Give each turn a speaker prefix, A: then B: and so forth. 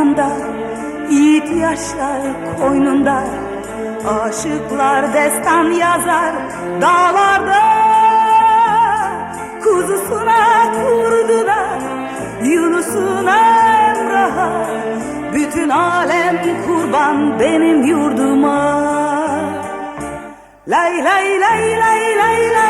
A: yanda Yiğit yaşlar koynunda Aşıklar destan yazar dağlarda. Kuzusuna kurduna Yunus'una Emrah'a Bütün alem kurban benim yurduma. Lay lay lay lay lay lay